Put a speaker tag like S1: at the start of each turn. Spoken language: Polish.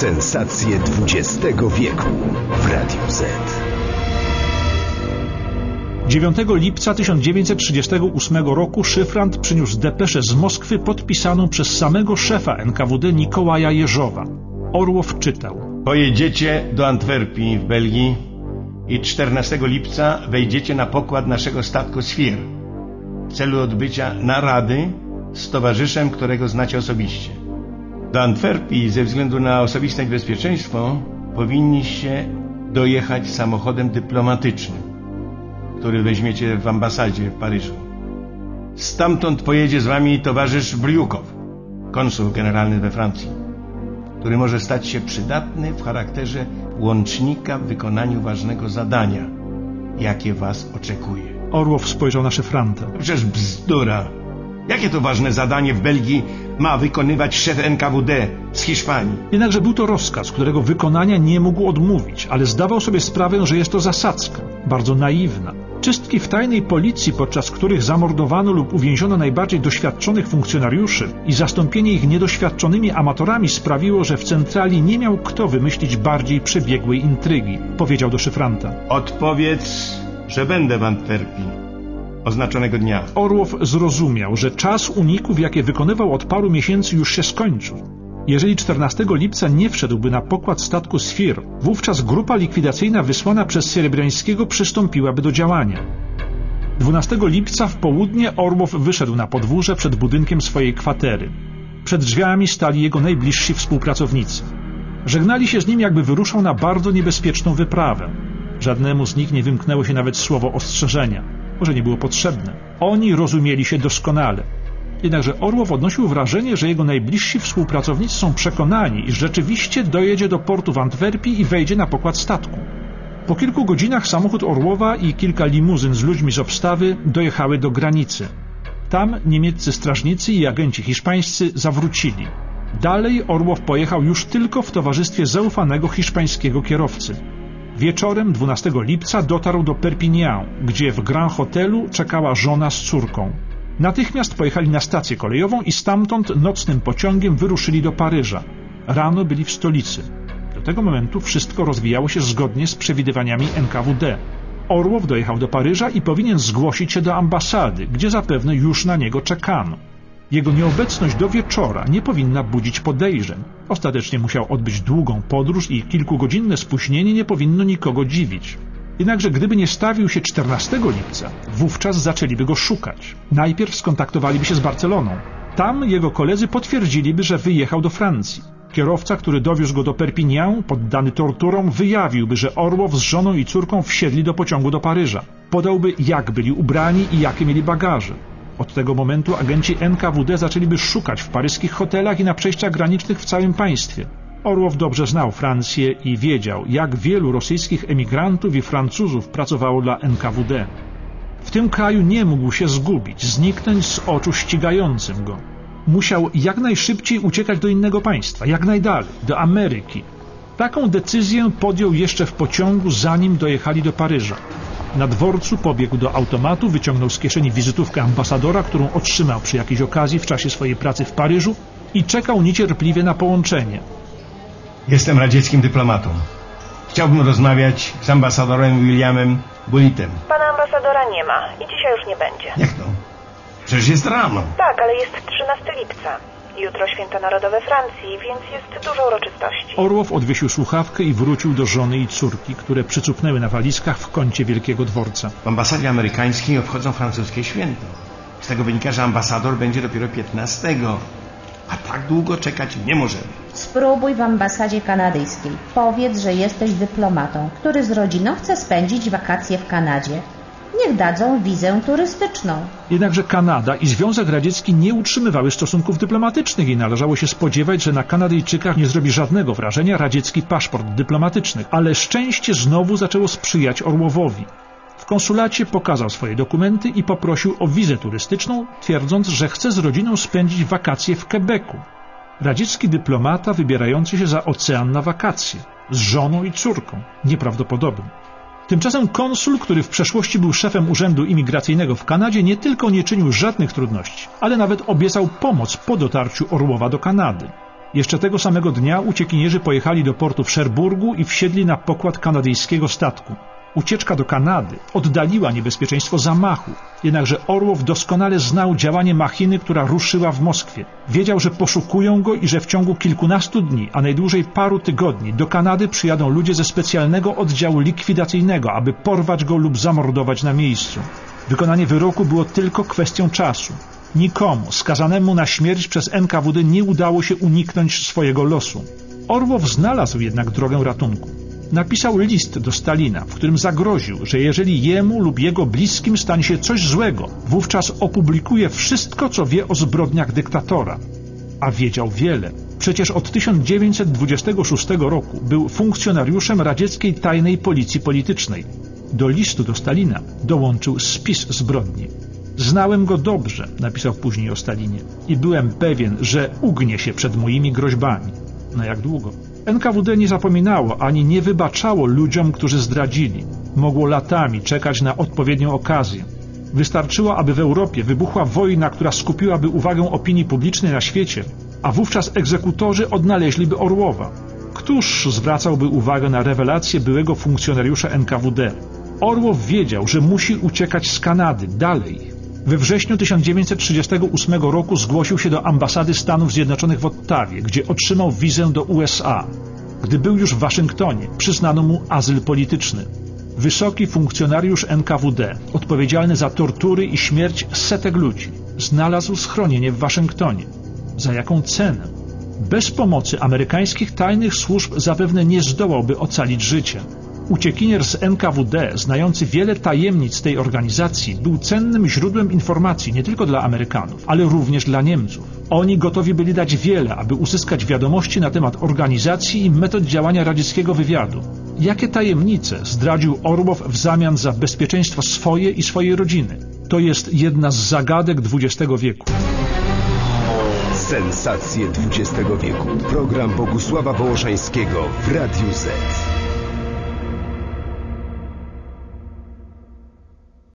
S1: Sensacje XX wieku w Radiu Z.
S2: 9 lipca 1938 roku Szyfrant przyniósł depeszę z Moskwy podpisaną przez samego szefa NKWD Nikołaja Jeżowa. Orłow czytał.
S3: Pojedziecie do Antwerpii w Belgii i 14 lipca wejdziecie na pokład naszego statku Swir w celu odbycia narady z towarzyszem, którego znacie osobiście. Do Antwerpii ze względu na osobiste bezpieczeństwo powinniście dojechać samochodem dyplomatycznym, który weźmiecie w ambasadzie w Paryżu. Stamtąd pojedzie z wami towarzysz Briukow, konsul generalny we Francji, który może stać się przydatny w charakterze łącznika w wykonaniu ważnego zadania, jakie was oczekuje.
S2: Orłow spojrzał na Szyfranta.
S3: Przecież bzdura. Jakie to ważne zadanie w Belgii ma wykonywać szef NKWD z Hiszpanii?
S2: Jednakże był to rozkaz, którego wykonania nie mógł odmówić, ale zdawał sobie sprawę, że jest to zasadzka, bardzo naiwna. Czystki w tajnej policji, podczas których zamordowano lub uwięziono najbardziej doświadczonych funkcjonariuszy i zastąpienie ich niedoświadczonymi amatorami sprawiło, że w centrali nie miał kto wymyślić bardziej przebiegłej intrygi, powiedział do szyfranta.
S3: Odpowiedz, że będę w Antwerpii oznaczonego dnia.
S2: Orłow zrozumiał, że czas uników, jakie wykonywał od paru miesięcy, już się skończył. Jeżeli 14 lipca nie wszedłby na pokład statku Sfir, wówczas grupa likwidacyjna wysłana przez Serebrańskiego przystąpiłaby do działania. 12 lipca w południe Orłow wyszedł na podwórze przed budynkiem swojej kwatery. Przed drzwiami stali jego najbliżsi współpracownicy. Żegnali się z nim, jakby wyruszał na bardzo niebezpieczną wyprawę. Żadnemu z nich nie wymknęło się nawet słowo ostrzeżenia. Może nie było potrzebne. Oni rozumieli się doskonale. Jednakże Orłow odnosił wrażenie, że jego najbliżsi współpracownicy są przekonani, iż rzeczywiście dojedzie do portu w Antwerpii i wejdzie na pokład statku. Po kilku godzinach samochód Orłowa i kilka limuzyn z ludźmi z obstawy dojechały do granicy. Tam niemieccy strażnicy i agenci hiszpańscy zawrócili. Dalej Orłow pojechał już tylko w towarzystwie zaufanego hiszpańskiego kierowcy. Wieczorem 12 lipca dotarł do Perpignan, gdzie w Grand Hotelu czekała żona z córką. Natychmiast pojechali na stację kolejową i stamtąd nocnym pociągiem wyruszyli do Paryża. Rano byli w stolicy. Do tego momentu wszystko rozwijało się zgodnie z przewidywaniami NKWD. Orłow dojechał do Paryża i powinien zgłosić się do ambasady, gdzie zapewne już na niego czekano. Jego nieobecność do wieczora nie powinna budzić podejrzeń. Ostatecznie musiał odbyć długą podróż i kilkugodzinne spóźnienie nie powinno nikogo dziwić. Jednakże gdyby nie stawił się 14 lipca, wówczas zaczęliby go szukać. Najpierw skontaktowaliby się z Barceloną. Tam jego koledzy potwierdziliby, że wyjechał do Francji. Kierowca, który dowiózł go do Perpignan, poddany torturom, wyjawiłby, że Orłow z żoną i córką wsiedli do pociągu do Paryża. Podałby, jak byli ubrani i jakie mieli bagaże. Od tego momentu agenci NKWD zaczęliby szukać w paryskich hotelach i na przejściach granicznych w całym państwie. Orłow dobrze znał Francję i wiedział, jak wielu rosyjskich emigrantów i Francuzów pracowało dla NKWD. W tym kraju nie mógł się zgubić, zniknąć z oczu ścigającym go. Musiał jak najszybciej uciekać do innego państwa, jak najdalej, do Ameryki. Taką decyzję podjął jeszcze w pociągu, zanim dojechali do Paryża. Na dworcu pobiegł do automatu, wyciągnął z kieszeni wizytówkę ambasadora, którą otrzymał przy jakiejś okazji w czasie swojej pracy w Paryżu i czekał niecierpliwie na połączenie.
S3: Jestem radzieckim dyplomatą. Chciałbym rozmawiać z ambasadorem Williamem Bullitem.
S4: Pana ambasadora nie ma i dzisiaj już nie będzie.
S3: Jak to? Przecież jest rano.
S4: Tak, ale jest 13 lipca. Jutro święto narodowe Francji, więc jest dużo uroczystości.
S2: Orłow odwiesił słuchawkę i wrócił do żony i córki, które przycupnęły na walizkach w kącie wielkiego dworca.
S3: W ambasadzie amerykańskiej obchodzą francuskie święto. Z tego wynika, że ambasador będzie dopiero 15. A tak długo czekać nie możemy.
S5: Spróbuj w ambasadzie kanadyjskiej. Powiedz, że jesteś dyplomatą, który z rodziną chce spędzić wakacje w Kanadzie. Niech dadzą wizę turystyczną.
S2: Jednakże Kanada i Związek Radziecki nie utrzymywały stosunków dyplomatycznych i należało się spodziewać, że na Kanadyjczykach nie zrobi żadnego wrażenia radziecki paszport dyplomatyczny. Ale szczęście znowu zaczęło sprzyjać Orłowowi. W konsulacie pokazał swoje dokumenty i poprosił o wizę turystyczną, twierdząc, że chce z rodziną spędzić wakacje w Quebecu. Radziecki dyplomata wybierający się za ocean na wakacje, z żoną i córką. Nieprawdopodobne. Tymczasem konsul, który w przeszłości był szefem Urzędu Imigracyjnego w Kanadzie, nie tylko nie czynił żadnych trudności, ale nawet obiecał pomoc po dotarciu Orłowa do Kanady. Jeszcze tego samego dnia uciekinierzy pojechali do portu w Szerburgu i wsiedli na pokład kanadyjskiego statku. Ucieczka do Kanady oddaliła niebezpieczeństwo zamachu, jednakże Orłow doskonale znał działanie machiny, która ruszyła w Moskwie. Wiedział, że poszukują go i że w ciągu kilkunastu dni, a najdłużej paru tygodni, do Kanady przyjadą ludzie ze specjalnego oddziału likwidacyjnego, aby porwać go lub zamordować na miejscu. Wykonanie wyroku było tylko kwestią czasu. Nikomu skazanemu na śmierć przez NKWD nie udało się uniknąć swojego losu. Orłow znalazł jednak drogę ratunku. Napisał list do Stalina, w którym zagroził, że jeżeli jemu lub jego bliskim stanie się coś złego, wówczas opublikuje wszystko, co wie o zbrodniach dyktatora. A wiedział wiele. Przecież od 1926 roku był funkcjonariuszem radzieckiej tajnej policji politycznej. Do listu do Stalina dołączył spis zbrodni. Znałem go dobrze, napisał później o Stalinie, i byłem pewien, że ugnie się przed moimi groźbami. Na jak długo? NKWD nie zapominało ani nie wybaczało ludziom, którzy zdradzili. Mogło latami czekać na odpowiednią okazję. Wystarczyło, aby w Europie wybuchła wojna, która skupiłaby uwagę opinii publicznej na świecie, a wówczas egzekutorzy odnaleźliby Orłowa. Któż zwracałby uwagę na rewelacje byłego funkcjonariusza NKWD? Orłow wiedział, że musi uciekać z Kanady dalej. We wrześniu 1938 roku zgłosił się do ambasady Stanów Zjednoczonych w Ottawie, gdzie otrzymał wizę do USA. Gdy był już w Waszyngtonie, przyznano mu azyl polityczny. Wysoki funkcjonariusz NKWD, odpowiedzialny za tortury i śmierć setek ludzi, znalazł schronienie w Waszyngtonie. Za jaką cenę? Bez pomocy amerykańskich tajnych służb zapewne nie zdołałby ocalić życia. Uciekinier z NKWD, znający wiele tajemnic tej organizacji, był cennym źródłem informacji nie tylko dla Amerykanów, ale również dla Niemców. Oni gotowi byli dać wiele, aby uzyskać wiadomości na temat organizacji i metod działania radzieckiego wywiadu. Jakie tajemnice zdradził Orłow w zamian za bezpieczeństwo swoje i swojej rodziny? To jest jedna z zagadek XX wieku.
S1: Sensacje XX wieku. Program Bogusława Wołoszańskiego w Radiu Z.